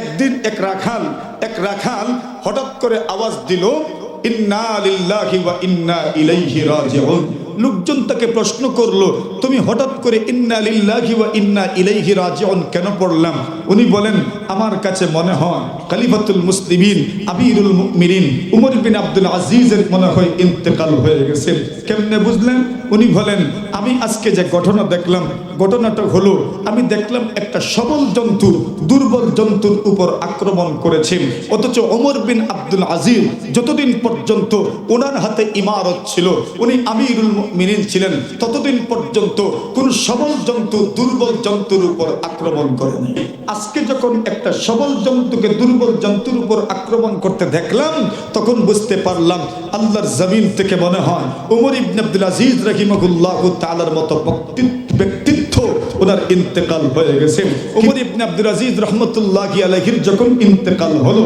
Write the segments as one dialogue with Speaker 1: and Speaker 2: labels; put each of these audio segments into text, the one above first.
Speaker 1: একদিন এক রাখাল এক রাখাল হঠাৎ করে আওয়াজ দিল লোকজন তাকে প্রশ্ন করল, তুমি হঠাৎ করে ইন্না লিল্লাহি ওয়া ইন্না ইলাইহি রাজিউন কেন পড়লাম? উনি বলেন, আমার কাছে মনে হয় খলিফাতুল মুসলিমিন, আমিরুল মুমিনিন, উমর বিন আব্দুল আজিজের মনে হয় ইন্তেকাল হয়ে গেছে। কেমনে বুঝলেন? উনি বলেন আমি আজকে যে ঘটনা দেখলাম, ঘটনাটা হলো, আমি দেখলাম একটা সবল জন্তু দুর্বল জন্তুর উপর আক্রমণ করেছে। অথচ ওমর বিন আব্দুল আজিজ যতদিন পর্যন্ত ওনার হাতে ইমারত ছিল, উনি আমিরুল মিনিন ছিলেন, ততদিন পর্যন্ত কোন সবল জন্তু, দুর্বল জন্তুর উপর আক্রমণ করেনি। আজকে যখন একটা সবল জন্তুকে দুর্বল জন্তুর উপর আক্রমণ করতে দেখলাম, তখন বুঝতে পারলাম, আল্লাহর জমিন থেকে মনে হয় উমর ইবনে আব্দুল আজিজ রহিমহুল্লাহ তাআলার মতো ব্যক্তিত্ব ওনার ইন্তেকাল হয়ে গেছে। উমর ইবনে আব্দুল আজিজ রহমতুল্লাহ আলহির যখন ইন্তেকাল হলো,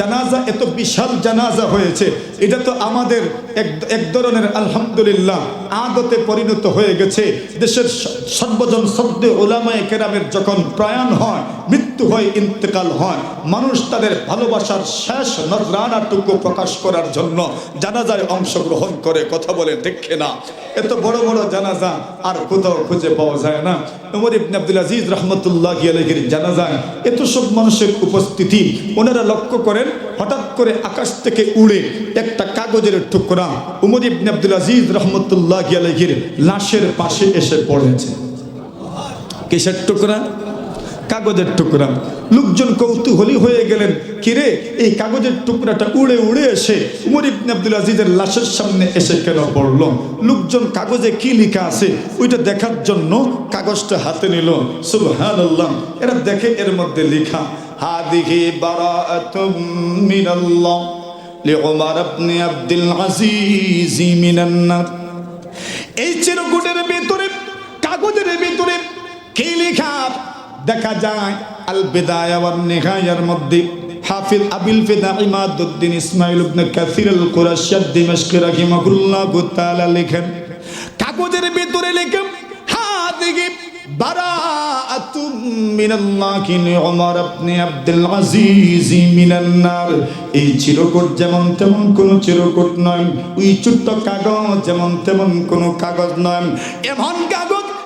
Speaker 1: জানাজা এত বিশাল জানাজা হয়েছে, এটা তো আমাদের এক এক ধরনের আলহামদুলিল্লাহ আদতে পরিণত হয়ে গেছে। দেশের সর্বজন সদ্য ওলামায় কেরামের যখন প্রয়াণ হয়, মৃত্যু হয়, ইন্তেকাল হয়। মানুষ তাদের ভালোবাসার শেষ নজরানাটুকু প্রকাশ করার জন্য জানাজায় অংশগ্রহণ করে, কথা বলে দেখে না এত বড় বড় জানাজা আর কোথাও খুঁজে পাওয়া যায় না। উমর ইবনে আব্দুল আজিজ রহমতুল্লাহ আলহির জানাজায় এত সব মানুষের উপস্থিতি, ওনারা লক্ষ্য করেন, হঠাৎ করে আকাশ থেকে উড়ে একটা কাগজের টুকরা উমর ইবনে আব্দুল আজিজ রহমতুল্লাহ আলহির লাশের পাশে এসে পড়েছে। কিসের টুকরা? কাগজের টুকরা। লোকজন কৌতূহলী হয়ে গেলেন, কিরে, এই কাগজের টুকরাটা উড়ে উড়ে এসে, উমর ইবনে আব্দুল আজিজের লাশের সামনে এসে কেন পড়ল? লোকজন কাগজে কি লেখা আছে, ওইটা দেখার জন্য কাগজটা হাতে নিল। সুবহানাল্লাহ, এরা দেখে এর মধ্যে লেখা, হাদিহি বারাআতুম মিনাল্লাহ লিউমর আব্দুল আজিজ মিনান এই চিরকুটের ভিতরে, কাগজের ভিতরে কি লেখা? দেখা যায় আল বিদায়া নিহায়ার মধ্যে হাফিজ আবিল ফিদা ইমাদুদ্দিন ইসমাইল ইবনে কাসির আল কুরাশি দিমাশকি রাহিমাহুল্লাহ তাআলা লেখেন, কাগজের ভিতরে লেখেন হাদিহি বারাআতুম মিনাল্লাহি লিউমর ইবনে আব্দুল আজিজ মিনান নার। এই চিরকুট যেমন তেমন কোন চিরকুট নয়, ওই ছোট্ট কাগজ যেমন তেমন কোন কাগজ নয়। এমন কাগজ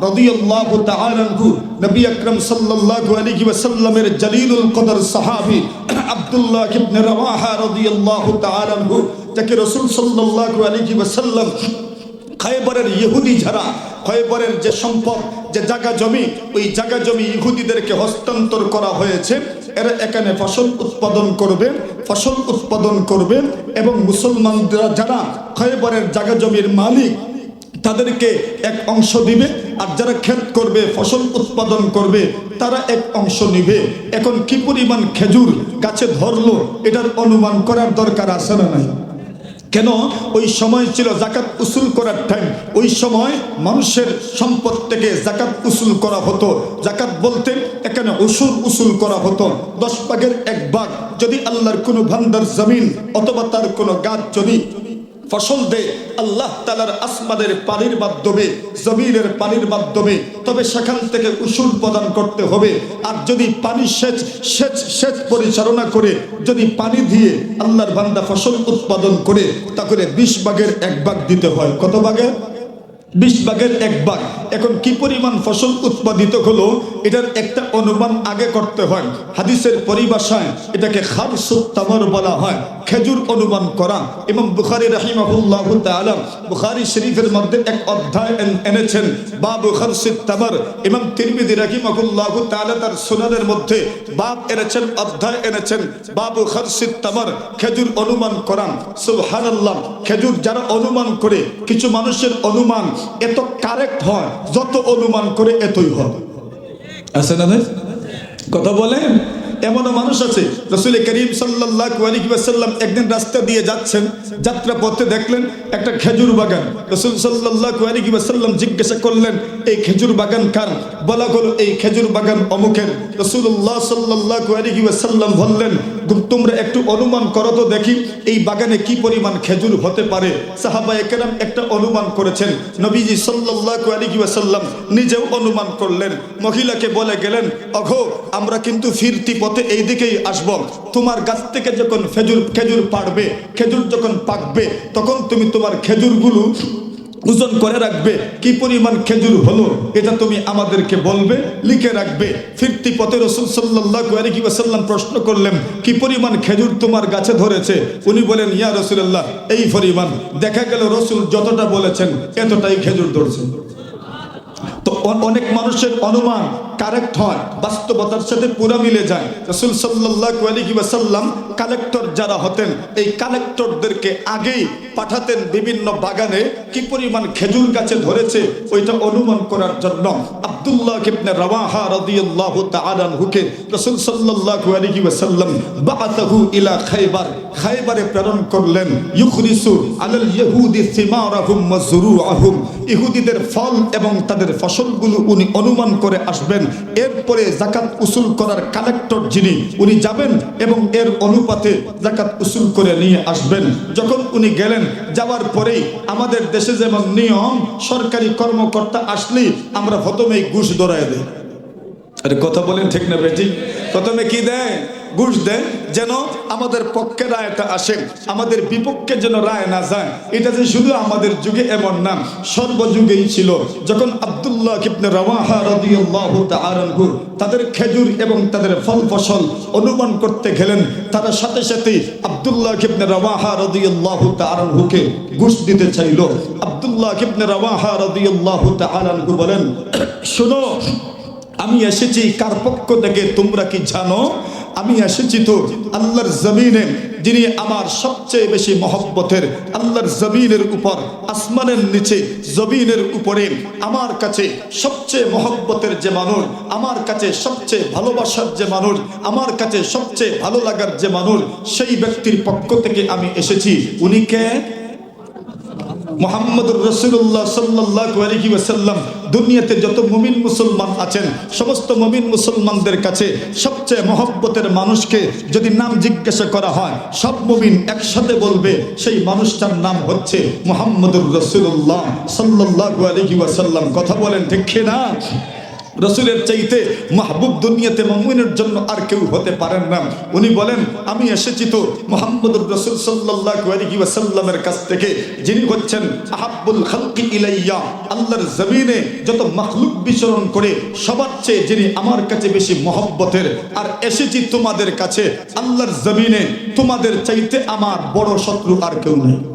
Speaker 1: রাদিয়াল্লাহু তাআলা আনহু, নবী আকরাম সাল্লাল্লাহু আলাইহি ওয়াসাল্লামের জলিলুল কদর সাহাবী আব্দুল্লাহ ইবনে রাওয়াহা রাদিয়াল্লাহু তাআলা আনহু, যাকে রাসূল সাল্লাল্লাহু আলাইহি ওয়াসাল্লাম খয়বরের ইহুদি যারা, খয়বরের যে সম্পদ, যে জায়গা জমি, ওই জায়গা জমি ইহুদিদেরকে হস্তান্তর করা হয়েছে, এরা এখানে ফসল উৎপাদন করবে, ফসল উৎপাদন করবে এবং মুসলমানরা যারা খয়বরের জায়গা জমির মালিক তাদেরকে এক অংশ দিবে, আর যারা ক্ষেত করবে, ফসল উৎপাদন করবে, তারা এক অংশ নিবে। এখন কি পরিমাণ খেজুর গাছে ধরলো, এটার অনুমান করার দরকার আছে না নাই? কেন? ওই সময় ছিল জাকাত উসুল করার টাইম ওই সময় মানুষের সম্পদ থেকে জাকাত উসুল করা হতো। জাকাত বলতে এখানে উসুল উসুল করা হতো। দশ ভাগের এক ভাগ। যদি আল্লাহর কোনো ভান্ডার জমিন অথবা তার কোনো গাছ যদি ফসল দেয় আল্লাহ তালার আসমাদের পানির মাধ্যমে, জমিনের পানির মাধ্যমে, তবে সেখান থেকে উসুল প্রদান করতে হবে। আর যদি পানি সেচ সেচ সেচ পরিচালনা করে, যদি পানি দিয়ে আল্লাহর বান্দা ফসল উৎপাদন করে তা করে বিশ ভাগের এক ভাগ দিতে হয়। কত ভাগে? বিশ ভাগের এক ভাগ। এখন কি পরিমাণ ফসল উৎপাদিত হলো, এটার একটা অনুমান আগে করতে হয়। হাদিসের পরিভাষায় এটাকে খারসুত তামর বলা হয়, খেজুর অনুমান করা। এবং বুখারি রাহিমাহুল্লাহ তাআলা বুখারি শরীফের মধ্যে এক অধ্যায় এন- এনেছেন, বাবু খারসুত তামর। এবং তিরমিজি রাহিমাহুল্লাহ তাআলা তার সুনানের মধ্যে বাপ এনেছেন, অধ্যায় এনেছেন, বাবু খারসুত তামর খেজুর অনুমান করা। সুবহানাল্লাহ, খেজুর যারা অনুমান করে, কিছু মানুষের অনুমান এত কারেক্ট হয় যত অনুমান করে এতই হয় আছে না কথা বলেন এমনও মানুষ আছে রসুল করিম সাল্লাহ আলহিবাসাল্লাম একদিন রাস্তা দিয়ে যাচ্ছেন যাত্রা পথে দেখলেন একটা খেজুর বাগান। রসুল সাল্লাহ আলহিবাসাল্লাম জিজ্ঞাসা করলেন এই খেজুর বাগান কার? বলা হলো এই খেজুর বাগান অমুকের। রসুল্লাহ সাল্লাহ বললেন তোমরা একটু অনুমান করো তো দেখি, এই বাগানে কি পরিমাণ খেজুর হতে পারে? সাহাবা একরাম একটা অনুমান করেছেন। নবীজি সাল্লাল্লাহু আলাইহি নিজেও অনুমান করলেন। মহিলাকে বলে গেলেন, অঘো, আমরা কিন্তু ফিরতি পথে এই দিকেই আসব। তোমার গাছ থেকে যখন খেজুর খেজুর পাড়বে, খেজুর যখন পাকবে, তখন তুমি তোমার খেজুরগুলো ওজন করে রাখবে, কি পরিমাণ খেজুর হলো, এটা তুমি আমাদেরকে বলবে, লিখে রাখবে। ফিরতি পথে রসুল সাল্লাহ প্রশ্ন করলেন, কি পরিমাণ খেজুর তোমার গাছে ধরেছে? উনি বলেন, ইয়া রসুল্লাহ এই পরিমাণ। দেখা গেল রসুল যতটা বলেছেন, এতটাই খেজুর ধরছে। অনেক মানুষের অনুমান কারেক্ট হয়, বাস্তবতার সাথে পুরো মিলে যায়। রসুল সাল্লাহ আলহি ওয়াসাল্লাম কালেক্টর যারা হতেন, এই কালেক্টরদেরকে আগেই পাঠাতেন বিভিন্ন বাগানে কি পরিমাণ খেজুর গাছে ধরেছে, ওইটা অনুমান করার জন্য। ইবনে রাওয়াহা রাদিয়াল্লাহু তাআলা আনহুকে রাসূল সাল্লাল্লাহু আলাইহি ওয়াসাল্লাম বাআতাহু ইলা প্রেরণ করলেন। ইউখরিসু আলাল সিমারাহুম ইহুদিদের ফল এবং তাদের ফসলগুলো উনি অনুমান করে আসবেন। এরপরে জাকাত উসুল করার কালেক্টর যিনি, উনি যাবেন এবং এর অনুপাতে জাকাত উসুল করে নিয়ে আসবেন। যখন উনি গেলেন, যাওয়ার পরেই আমাদের দেশে যেমন নিয়ম, সরকারি কর্মকর্তা আসলেই আমরা প্রথমেই ঘুষ ধরায় দেয় আরে কথা বলেন ঠিক না বেটি? প্রথমে কি দেয় ঘুষ দেয় যেন আমাদের পক্ষে রায়টা আসে, আমাদের বিপক্ষে যেন রায় না যায়। এটা যে শুধু আমাদের যুগে এমন নাম সর্বযুগেই ছিল। যখন আব্দুল্লাহ ইবনে রাওয়াহা আনহু তাদের খেজুর এবং তাদের ফল ফসল অনুমান করতে গেলেন, তারা সাথে সাথে আব্দুল্লাহ ইবনে রাওয়াহা রাদিয়াল্লাহু তাআলা আনহুকে ঘুষ দিতে চাইল। আব্দুল্লাহ ইবনে রাওয়াহা রাদিয়াল্লাহু তাআলা আনহু বলেন, শোনো, আমি এসেছি কার পক্ষ থেকে তোমরা কি জানো আমি এসেছি তো আল্লাহর জমিনে, যিনি আমার সবচেয়ে বেশি মহব্বতের, আল্লাহর জমিনের উপর, আসমানের নিচে, জমিনের উপরে, আমার কাছে সবচেয়ে মহব্বতের যে মানুষ, আমার কাছে সবচেয়ে ভালোবাসার যে মানুষ, আমার কাছে সবচেয়ে ভালো লাগার যে মানুষ, সেই ব্যক্তির পক্ষ থেকে আমি এসেছি। উনি কে? মোহাম্মদুর রসুল্লাহ সাল্লাহ আলহি ওয়াসাল্লাম দুনিয়াতে যত মুমিন মুসলমান আছেন, সমস্ত মুমিন মুসলমানদের কাছে সবচেয়ে মহব্বতের মানুষকে যদি নাম জিজ্ঞাসা করা হয়, সব মুমিন একসাথে বলবে, সেই মানুষটার নাম হচ্ছে মোহাম্মদুর রসুল্লাহ সাল্লাহ আলহি ওয়াসাল্লাম। কথা বলেন ঠিক না রসুলের চাইতে মাহবুব দুনিয়াতে মমিনের জন্য আর কেউ হতে পারেন না। উনি বলেন, আমি এসেছি তো মোহাম্মদুর রসুল ওয়াসাল্লামের কাছ থেকে, যিনি হচ্ছেন আহাব্বুল খালকি ইলাইয়া, আল্লাহর জমিনে যত মাখলুক বিচরণ করে, সবার চেয়ে যিনি আমার কাছে বেশি মহব্বতের। আর এসেছি তোমাদের কাছে, আল্লাহর জমিনে, তোমাদের চাইতে আমার বড় শত্রু আর কেউ নেই।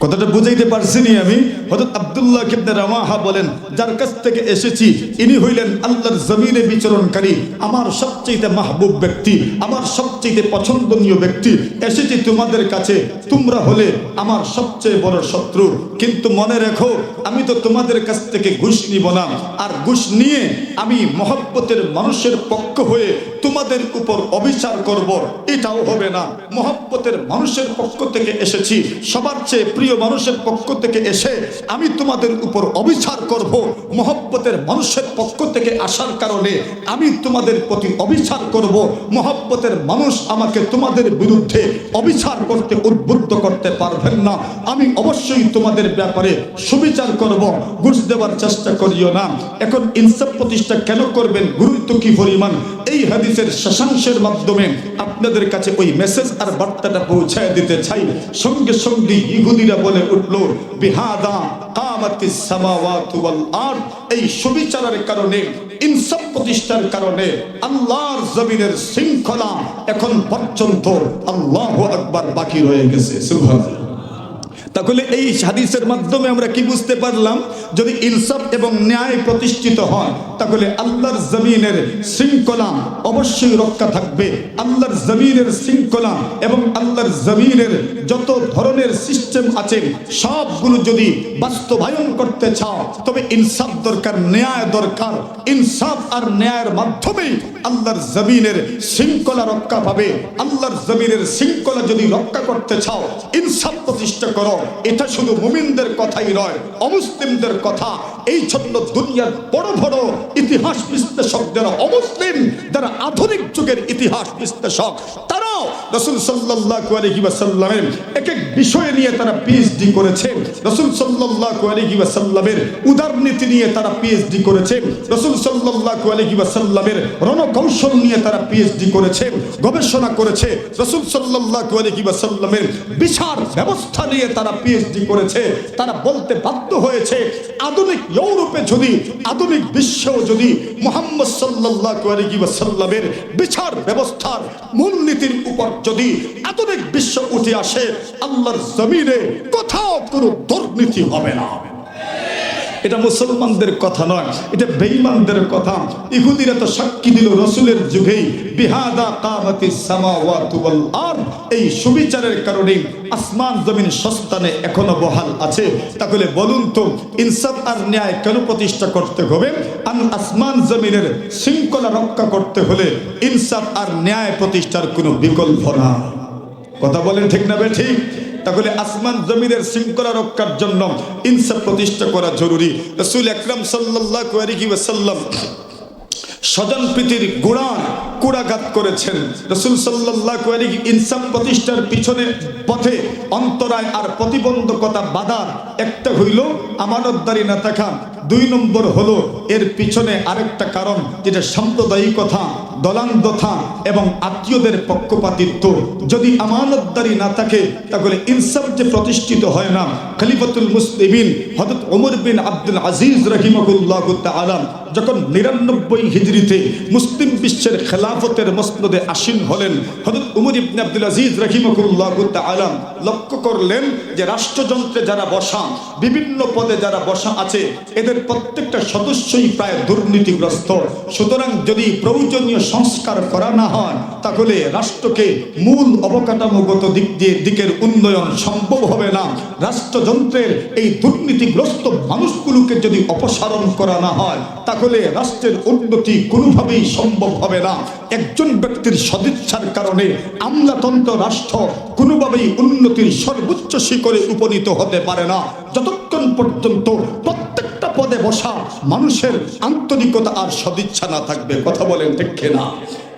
Speaker 1: কথাটা বুঝাইতে পারছিনি আমি। হযরত আব্দুল্লাহ ইবনে রাওয়াহা বলেন, যার কাছ থেকে এসেছি, ইনি হইলেন আল্লাহর জমিনে বিচরণকারী, আমার সবচেয়ে মাহবুব ব্যক্তি, আমার সবচেয়ে পছন্দনীয় ব্যক্তি। এসেছি তোমাদের কাছে, তোমরা হলে আমার সবচেয়ে বড় শত্রু। কিন্তু মনে রেখো, আমি তো তোমাদের কাছ থেকে ঘুষ নিব না। আর ঘুষ নিয়ে আমি মহব্বতের মানুষের পক্ষ হয়ে তোমাদের উপর অবিচার করব। এটাও হবে না। মহব্বতের মানুষের পক্ষ থেকে এসেছি। সবার চেয়ে প্রিয় মানুষের পক্ষ থেকে এসে আমি তোমাদের উপর অবিচার করব, মহব্বতের মানুষের পক্ষ থেকে আসার কারণে আমি তোমাদের প্রতি অবিচার করব, মহব্বতের মানুষ আমাকে তোমাদের বিরুদ্ধে অবিচার করতে, উদ্বুদ্ধ করতে পারবেন না। আমি অবশ্যই তোমাদের ব্যাপারে সুবিচার করব, ঘুষ দেওয়ার চেষ্টা করিও না। এখন ইনসাফ প্রতিষ্ঠা কেন করবেন? গুরুত্ব কি পরিমাণ? এই হাদিসের শশাংশের মাধ্যমে আপনাদের কাছে ওই মেসেজ আর বার্তাটা পৌঁছায় দিতে চাই। সঙ্গে সঙ্গে ইহুদিরা বলে উঠল, বিহাদা কামাতিস সামাওয়াতু ওয়াল আরদ। এই সুবিচারের কারণে, ইনসাফ প্রতিষ্ঠার কারণে আল্লাহর জমিনের শৃঙ্খলা এখন পর্যন্ত আল্লাহু আকবার বাকি রয়ে গেছে। সুবহানাল্লাহ। তাহলে এই হাদিসের মাধ্যমে আমরা কি বুঝতে পারলাম? যদি ইনসাফ এবং ন্যায় প্রতিষ্ঠিত হয়, তাহলে আল্লাহর জমিনের শৃঙ্খলা অবশ্যই রক্ষা থাকবে। আল্লাহর জমিনের শৃঙ্খলা এবং আল্লাহর জমিনের যত ধরনের সিস্টেম আছে, সবগুলো যদি বাস্তবায়ন করতে চাও, তবে ইনসাফ দরকার, ন্যায় দরকার। ইনসাফ আর ন্যায়ের মাধ্যমেই আল্লাহর জমিনের শৃঙ্খলা রক্ষা পাবে। আল্লাহর জমিনের শৃঙ্খলা যদি রক্ষা করতে চাও, ইনসাফ প্রতিষ্ঠা করো। এটা শুধু মুমিনদের কথাই নয়, অমুসলিমদের কথা। এই জন্য দুনিয়ার বড় বড় ইতিহাস বিশ্লেষক যারা অমুসলিম, যারা আধুনিক যুগের ইতিহাস বিশ্লেষক, তারাও রসুল আলাইহি ওয়াসাল্লামের এক এক বিষয় নিয়ে তারা পিএইচডি করেছে। রসুল সাল্লাল্লাহু আলাইহি ওয়াসাল্লামের উদারনীতি নিয়ে তারা পিএইচডি করেছে। রসুল আলাইহি ওয়াসাল্লামের রণকৌশল নিয়ে তারা পিএইচডি করেছে, গবেষণা করেছে। রসুল সাল্লাল্লাহু আলাইহি ওয়াসাল্লামের বিচার ব্যবস্থা নিয়ে তারা পিএইচডি করেছে, তারা বলতে বাধ্য হয়েছে, আধুনিক ইউরোপে যদি, আধুনিক বিশ্বেও যদি মোহাম্মদ সাল্লাল্লাহু আলাইহি বিচার ব্যবস্থার মূলনীতির উপর যদি আধুনিক বিশ্ব উঠে আসে, আল্লাহর জমিনে কোথাও কোনো দুর্নীতি হবে না। এটা মুসলমানদের কথা নয়, এটা বেঈমানদের কথা। ইহুদিরা তো সাক্ষী দিল রসুলের যুগেই, বিহাদা কামাতি সামাওয়াতু ওয়াল আরদ। এই সুবিচারের কারণে আসমান জমিন সস্তানে এখনও বহাল আছে। তাহলে বলুন তো, ইনসাফ আর ন্যায় কেন প্রতিষ্ঠা করতে হবে? আন আসমান জমিনের শৃঙ্খলা রক্ষা করতে হলে ইনসাফ আর ন্যায় প্রতিষ্ঠার কোনো বিকল্প না কথা বলেন ঠিক না বে ঠিক? তাহলে আসমান জমিনের শৃঙ্খলা রক্ষার জন্য ইনসাফ প্রতিষ্ঠা করা জরুরি। রসুল আকরাম আলাইহি ওয়াসাল্লাম স্বজন প্রীতির গুণান কুড়াঘাত করেছেন। রসুল আলাইহি ইনসাফ প্রতিষ্ঠার পিছনে পথে অন্তরায় আর প্রতিবন্ধকতা বাধার একটা হইল আমানতদারি না থাকা। দুই নম্বর হলো এর পিছনে আরেকটা কারণ, যেটা সাম্প্রদায়িকতা দলান্দথা এবং আত্মীয়দের পক্ষপাতিত্ব। যদি আমানতদারি না থাকে, তাহলে ইনসাফ যে প্রতিষ্ঠিত হয় না, খলিফাতুল মুসলিমিন হযরত ওমর বিন আব্দুল আজিজ রাহিমাহুল্লাহ আলাম যখন নিরানব্বই হিজরিতে মুসলিম বিশ্বের খেলাফতের মসনদে আসীন হলেন, হযরত উমর ইবনে আব্দুল আজিজ রাহিমাহুল্লাহ আলাম লক্ষ্য করলেন যে রাষ্ট্রযন্ত্রে যারা বসা, বিভিন্ন পদে যারা বসা আছে, এদের প্রত্যেকটা সদস্যই প্রায় দুর্নীতিগ্রস্ত। সুতরাং যদি প্রয়োজনীয় সংস্কার করা না হয়, তাহলে রাষ্ট্রকে মূল অবকাঠামোগত দিক দিয়ে দিকের উন্নয়ন সম্ভব হবে না। রাষ্ট্রযন্ত্রের এই দুর্নীতিগ্রস্ত মানুষগুলোকে যদি অপসারণ করা না হয়, তাহলে রাষ্ট্রের উন্নতি কোনোভাবেই সম্ভব হবে না। একজন ব্যক্তির সদিচ্ছার কারণে আমলাতন্ত্র রাষ্ট্র কোনোভাবেই উন্নতির সর্বোচ্চ শিখরে উপনীত হতে পারে না। যতক্ষণ পর্যন্ত প্রত্যেকটা পদে বসা মানুষের আন্তরিকতা আর সদিচ্ছা না থাকবে। কথা বলেন ঠিক না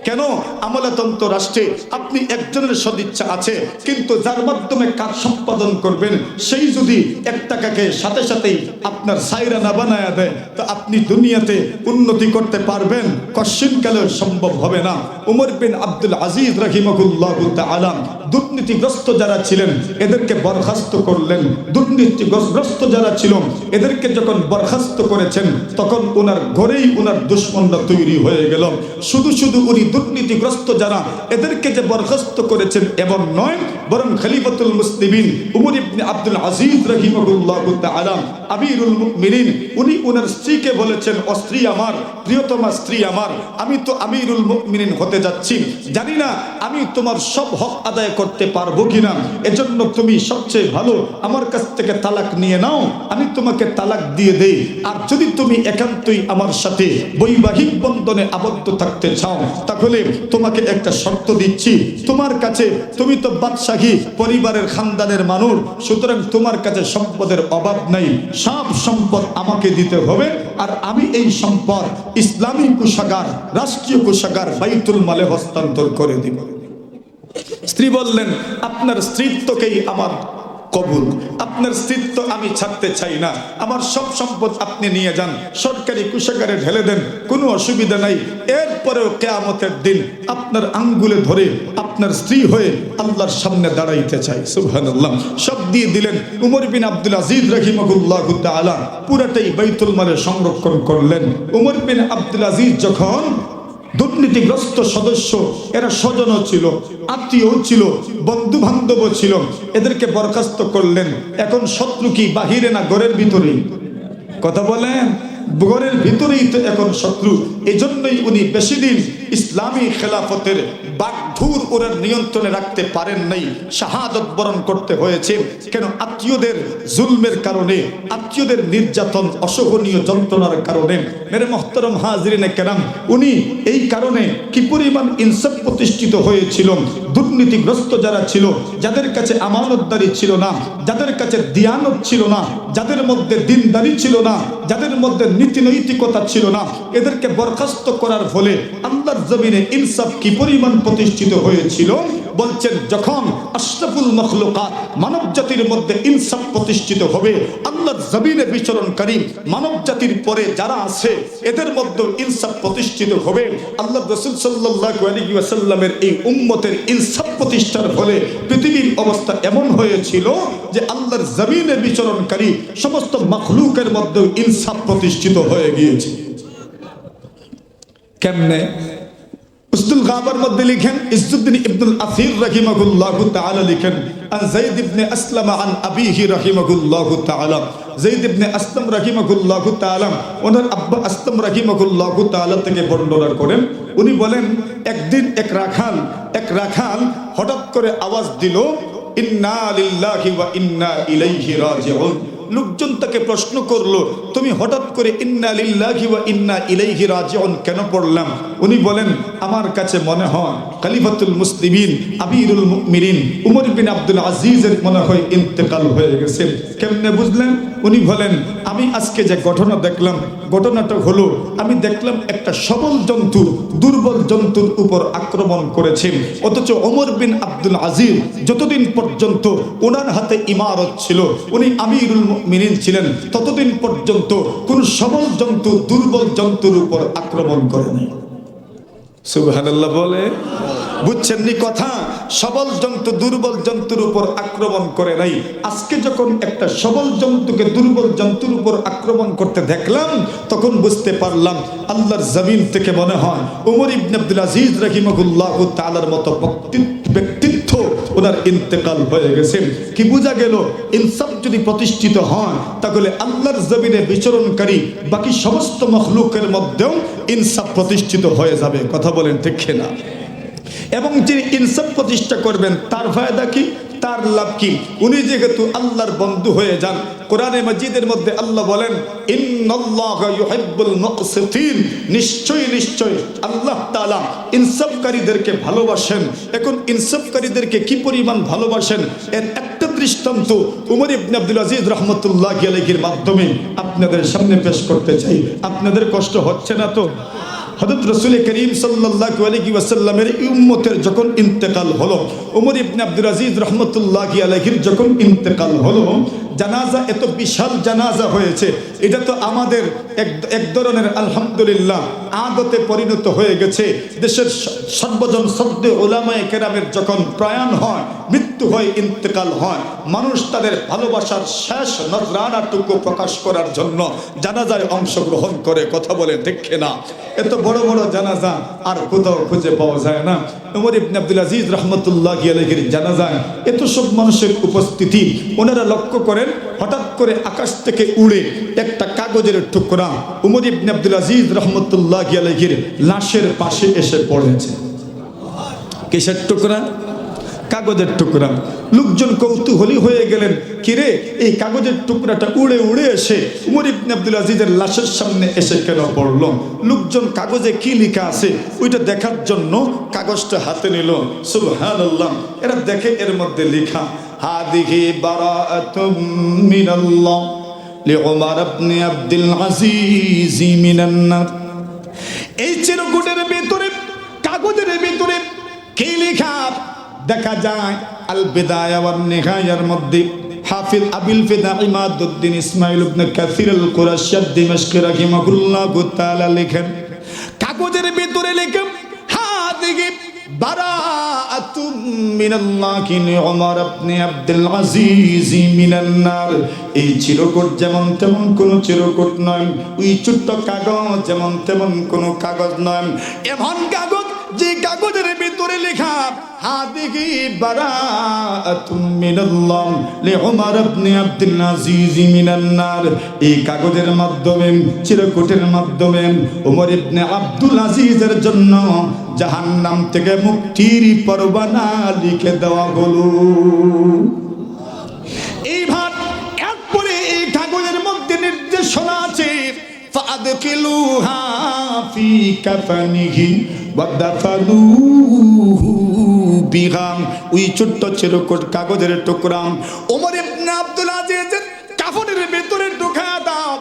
Speaker 1: কেন? আমলাতন্ত্র রাষ্ট্রে আপনি একজনের সদিচ্ছা আছে, কিন্তু যার মাধ্যমে কাজ সম্পাদন করবেন, সেই যদি এক টাকাকে সাথে সাথেই আপনার সাইরা না বানায় দেয়, তো আপনি দুনিয়াতে উন্নতি করতে পারবেন। কশ্চিনকালেও সম্ভব হবে না। উমর বিন আব্দুল আজিজ রাহিমহুল্লাহ আলাম দুর্নীতিগ্রস্ত যারা ছিলেন, এদেরকে বরখাস্ত করলেন। দুর্নীতিগ্রস্ত যারা ছিল, এদেরকে যখন বরখাস্ত করেছেন, তখন ওনার ঘরেই ওনার দুশ্মনরা তৈরি হয়ে গেল। শুধু শুধু উনি দুর্নীতিগ্রস্ত যারা, এদেরকে যে বরখাস্ত করেছেন এবং নয়, বরং খলিফাতুল মুসলিমিন উমর ইবনে আব্দুল আজিজ রাহিমাহুল্লাহ আলাম আমিরুল মুমিনিন, উনি ওনার স্ত্রীকে বলেছেন, ও স্ত্রী আমার, প্রিয়তমা স্ত্রী আমার, আমি তো আমিরুল মুমিনিন হতে যাচ্ছি। জানি না আমি তোমার সব হক আদায় করতে পারব কিনা। এজন্য তুমি সবচেয়ে ভালো আমার কাছ থেকে তালাক নিয়ে নাও, আমি তোমাকে তালাক দিয়ে দেই। আর যদি তুমি একান্তই আমার সাথে বৈবাহিক বন্ধনে আবদ্ধ থাকতে চাও, তাহলে তোমাকে একটা শর্ত দিচ্ছি। তোমার কাছে, তুমি তো বাদশাহী পরিবারের খানদানের মানুষ, সুতরাং তোমার কাছে সম্পদের অভাব নাই। সব সম্পদ আমাকে দিতে হবে। আর আমি এই সম্পদ ইসলামী কোষাগার, রাষ্ট্রীয় কোষাগার বাইতুল মালে হস্তান্তর করে দিব। স্ত্রী বললেন, আপনার স্ত্রীত্বকেই আমার কবুল। আপনার স্ত্রীত্ব আমি ছাড়তে চাই না। আমার সব সম্পদ আপনি নিয়ে যান। সরকারি কুশাগারে ঢেলে দেন। কোনো অসুবিধা নাই। এরপরেও কেয়ামতের দিন আপনার আঙ্গুলে ধরে আপনার স্ত্রী হয়ে আল্লাহর সামনে দাঁড়াইতে চাই। সুবহানাল্লাহ। সব দিয়ে দিলেন উমর বিন আব্দুল আজিজ রাহিমাহুল্লাহ আলা পুরাটাই বাইতুল মালে সংরক্ষণ করলেন। উমর বিন আব্দুল আজিজ যখন দুর্নীতিগ্রস্ত সদস্য, এরা স্বজনও ছিল, আত্মীয়ও ছিল বন্ধু বান্ধবও ছিল। এদেরকে বরখাস্ত করলেন। এখন শত্রু কি বাহিরে না ঘরের ভিতরেই? কথা বলেন, ঘরের ভিতরেই তো এখন শত্রু। এজন্যই উনি বেশি দিন ইসলামী খেলাফতের বাগধুর ওনার নিয়ন্ত্রণে রাখতে পারেন নাই। শাহাদত বরণ করতে হয়েছে। কেন? আত্মীয়দের জুলমের কারণে, আত্মীয়দের নির্যাতন, অসহনীয় যন্ত্রণার কারণে। মেরে মোহতরম হাজরিনে কেরাম, উনি এই কারণে কি পরিমাণ ইনসাফ প্রতিষ্ঠিত হয়েছিল? দুর্নীতিগ্রস্ত যারা ছিল, যাদের কাছে আমানতদারি ছিল না, যাদের কাছে দিয়ানত ছিল না, যাদের মধ্যে দিনদারি ছিল না, যাদের মধ্যে নীতি নৈতিকতা ছিল না, এদেরকে বরখাস্ত করার ফলে আল্লাহর জমিনে ইনসাফ কি পরিমাণ প্রতিষ্ঠিত হয়েছিল বলছেন, যখন আশরাফুল মখলুকাত মানব জাতির মধ্যে ইনসাফ প্রতিষ্ঠিত হবে, আল্লাহর জমিনে বিচরণকারী মানব জাতির পরে যারা আছে, এদের মধ্যে ইনসাফ প্রতিষ্ঠিত হবে। আল্লাহ রসুল ওয়াসাল্লামের এই উম্মতের ইনসাফ প্রতিষ্ঠার ফলে পৃথিবীর অবস্থা এমন হয়েছিল যে আল্লাহর জমিনে বিচরণকারী সমস্ত মখলুকের মধ্যে ইনসাফ প্রতিষ্ঠিত হয়ে গিয়েছে। কেমনে? উসদুল গাবার মধ্যে লিখেন ইজ্জুদ্দিন ইবনুল আসির রাহিমাহুল্লাহ তাআলা লিখেন, আন যায়েদ ইবনে আসলাম আন আবিহি রাহিমাহুল্লাহ তাআলা। যায়েদ ইবনে আসলাম রাহিমাহুল্লাহ তাআলা, ওনার আব্বা আসলাম রাহিমাহুল্লাহ তাআলা থেকে বর্ণনা করেন। উনি বলেন, একদিন এক রাখাল এক রাখাল হঠাৎ করে আওয়াজ দিল, ইন্না লিল্লাহি ওয়া ইন্না ইলাইহি রাজিউন। লোকজন তাকে প্রশ্ন করল, তুমি হঠাৎ করে ইন্না লিল্লাহি ওয়া ইন্না ইলাইহি রাজিউন কেন পড়লাম? উনি বলেন, আমার কাছে মনে হয় খলিফাতুল মুসলিমিন, আমিরুল মুমিনিন, উমর বিন আব্দুল আজিজের মনে হয় ইন্তেকাল হয়ে গেছে। কেমনে বুঝলেন? উনি বলেন, আমি আজকে যে ঘটনা দেখলাম, ঘটনাটা হলো, আমি দেখলাম একটা সবল জন্তু দুর্বল জন্তুর উপর আক্রমণ করেছে। অথচ ওমর বিন আব্দুল আজিজ যতদিন পর্যন্ত ওনার হাতে ইমারত ছিল, উনি আমিরুল মিনিন ছিলেন ততদিন পর্যন্ত কোন সবল জন্তু দুর্বল জন্তুর উপর আক্রমণ করেনি। সুবহানাল্লাহ বলে। বুঝছেন নি কথা? সবল জন্তু দুর্বল জন্তুর উপর আক্রমণ করে নাই। আজকে যখন একটা সবল জন্তুকে দুর্বল জন্তুর উপর আক্রমণ করতে দেখলাম তখন বুঝতে পারলাম আল্লাহর জমিন থেকে মনে হয় উমর ইবনে আব্দুল আজিজ তাআলার মতো ব্যক্তিত্ব ওনার ইন্তেকাল হয়ে গেছে। কি বোঝা গেল? ইনসাফ যদি প্রতিষ্ঠিত হন তাহলে আল্লাহর জমিনে বিচরণকারী বাকি সমস্ত মখলুকের মধ্যেও ইনসাফ প্রতিষ্ঠিত হয়ে যাবে। কথা বলেন ঠিক না এবং যিনি ইনসাফ প্রতিষ্ঠা করবেন, তার ফায়দা কি? তার লাভ কি? উনি যেহেতু আল্লাহর বন্ধু হয়ে যান, কোরআনে মজিদের মধ্যে আল্লাহ বলেন নিশ্চয়ই নিশ্চয়ই, আল্লাহ তালা ইনসাফকারীদেরকে ভালোবাসেন। এখন ইনসাফকারীদেরকে কি পরিমাণ ভালোবাসেন? এর একটা দৃষ্টান্ত উমর ইবনে আব্দুল আজিজ রহমতুল্লাহ আলাইহির মাধ্যমে আপনাদের সামনে পেশ করতে চাই। আপনাদের কষ্ট হচ্ছে না তো? হযরত রাসূল করিম সাল্লাল্লাহু আলাইহি ওয়াসাল্লামের এই উম্মতের যখন ইন্তেকাল হলো ওমর ইবনে আব্দুল আজিজ রাহমাতুল্লাহি আলাইহির যখন ইন্তেকাল হলো, জানাজা এত বিশাল জানাজা হয়েছে, এটা তো আমাদের এক ধরনের আলহামদুলিল্লাহ আদতে পরিণত হয়ে গেছে। দেশের সর্বজন সদ্য ওলামায়ে কেরামের যখন প্রয়াণ হয় মৃত্যু হয় ইন্তেকাল হয় মানুষ তাদের ভালোবাসার শেষ নজরানাটুকু প্রকাশ করার জন্য জানাজায় অংশগ্রহণ করে, কথা বলে দেখে না এত বড় বড় জানাজা আর কোথাও খুঁজে পাওয়া যায় না। উমর ইবনে আব্দুল আজিজ রহমতুল্লাহ আলহির জানাজায় এত সব মানুষের উপস্থিতি, ওনারা লক্ষ্য করেন, হঠাৎ করে আকাশ থেকে উড়ে একটা কাগজের টুকরা উমর ইবনে আব্দুল আজিজ রহমতুল্লাহ আলহির লাশের পাশে এসে পড়েছে। কিসের টুকরা? কাগজের টুকরা। লোকজন কৌতূহলী হয়ে গেলেন কিরে এই কাগজের টুকরাটা উড়ে উড়ে এসে, উমর ইবনে আব্দুল আজিজের লাশের সামনে এসে কেন পড়ল? লোকজন কাগজে কি লেখা আছে? ওইটা দেখার জন্য কাগজটা হাতে নিল। সুবহানাল্লাহ, এরা দেখে এর মধ্যে লেখা, হাদিহি বারাআতুম মিনাল্লাহ লিউমর ইবনে আব্দুল আজিজ মিনান নার। এই চিরকুটের ভিতরে, কাগজের ভিতরে কি লেখা? দেখা যায় আল বিদায়া ওয়ান নিহায়ার মধ্যে হাফিজ আবিল ফিদা ইমাদউদ্দিন ইসমাইল ইবনে কাসির আল কুরাশি দিমাশকি রাহিমাহুল্লাহ তাআলা লেখেন, কাগজের ভিতরে লেখেন হাদিহি বারাআতুম মিনাল্লাহি ওমর ইবনে আব্দুল আজিজ মিনান নার। এই চিরকুট যেমন তেমন কোন চিরকুট নয়, ওই ছোট্ট কাগজ যেমন তেমন কোন কাগজ নয়। এমন কাগজ যে কাগজের ভিতরে লেখা কাগজের মাধ্যমে মাধ্যমে আব্দুল জন্য জাহান্নাম থেকে মুক্তির পরবানা লিখে দেওয়া হলো। এইবার একপরে এই কাগজের মধ্যে নির্দেশনা আছে فأدخلوها في كفنه ودفنوه بها ওই ছোট্ট চিরকুট কাগজের টুকরা ওমর ইবনে আব্দুল আজিজের কাফনের ভেতরে ঢুকা দাও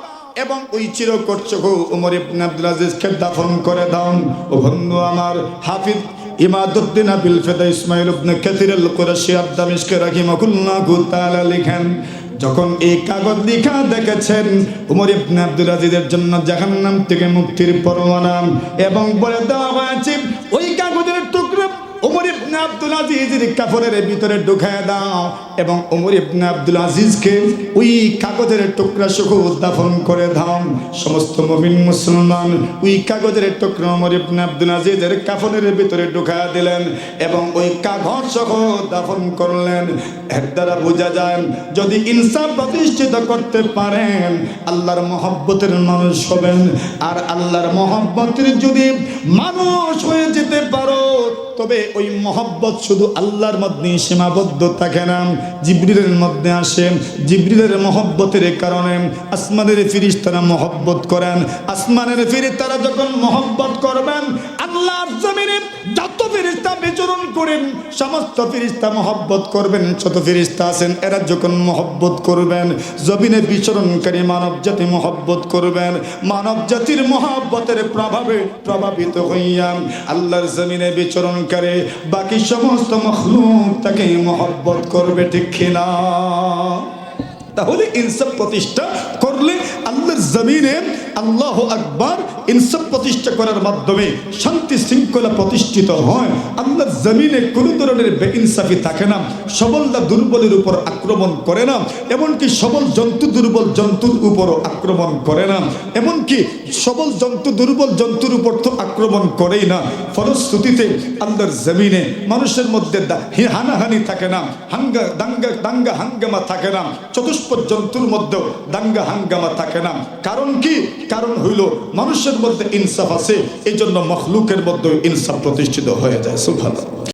Speaker 1: এবং ওই চিরকুট চোখ ওমর ইবনে আব্দুল আজিজকে দাফন করে দাও ও বন্ধু আমার হাফিজ ইমাদুদ্দিন আবিল ফেদা ইসমাইল ইবনে কাসির আল কুরাশি আদ-দামিশকি রাহিমাহুল্লাহু তাআলা লিখেন যখন এই কাগজ লিখা দেখেছেন, উমর ইবনে আব্দুল আজিজের জন্য জাহান্নাম থেকে মুক্তির পরোয়ানা এবং বলে দেওয়া হয়েছে, ওই কাগজের টুকরো উমর ইবনে আব্দুল আজিজের কাপড়ের ভিতরে ঢুকায় দাও এবং উমর ইবনে আব্দুল আজিজকে ওই কাগজের টুকরা সহ দাফন করে দাও। সমস্ত মুমিন মুসলমান ওই কাগজের টুকরা উমর ইবনে আব্দুল আজিজের কাফনের ভিতরে ঢুকায় দিলেন এবং ওই কাগজ সহ দাফন করলেন। এর দ্বারা বোঝা যায়, যদি ইনসাফ প্রতিষ্ঠিত করতে পারেন, আল্লাহর মহব্বতের মানুষ হবেন। আর আল্লাহর মহব্বতের যদি মানুষ হয়ে যেতে পারো তবে ওই মহব্বত শুধু আল্লাহর মধ্যে সীমাবদ্ধ থাকে না। জিবরিলের মধ্যে আসে। জিবরিলের মহব্বতের কারণে আসমানের ফিরিস তারা মহব্বত করেন। আসমানের ফিরিস তারা যখন মহব্বত করবেন আল্লাহর জমিনে যত ফিরিস্তা বিচরণ করেন, সমস্ত ফিরিস্তা মহব্বত করবেন। শত ফিরিস্তা আছেন, এরা যখন মহব্বত করবেন, জমিনে বিচরণকারী মানব জাতি মহব্বত করবেন মানব জাতির মহব্বতের প্রভাবে প্রভাবিত হইয়া আল্লাহর জমিনে বিচরণকারী বাকি সমস্ত মখলুক তাকে মহব্বত করবে, ঠিক কিনা? তাহলে ইনসাফ প্রতিষ্ঠা করলে আল্লাহর জমিনে আল্লাহ আকবার ইনসাফ প্রতিষ্ঠা করার মাধ্যমে শান্তি শৃঙ্খলা প্রতিষ্ঠিত হয়। আল্লাহর জমিনে কোনো ধরনের বেইনসাফি থাকে না সবলদা দুর্বলের উপর আক্রমণ করে না, এমনকি সবল জন্তু দুর্বল জন্তুর উপরও আক্রমণ করে না, এমনকি সবল জন্তু দুর্বল জন্তুর উপর তো আক্রমণ করেই না। ফলশ্রুতিতে আল্লাহর জমিনে মানুষের মধ্যে হানাহানি থাকে না, হাঙ্গা দাঙ্গা দাঙ্গা হাঙ্গামা থাকে না চতুষ্প জন্তুর মধ্যেও দাঙ্গা হাঙ্গামা থাকে না। কারণ কি? কারণ হইল, মানুষের মধ্যে ইনসাফ আছে এই জন্য মখলুকের মধ্যে ইনসাফ প্রতিষ্ঠিত হয়ে যায় সুভাষ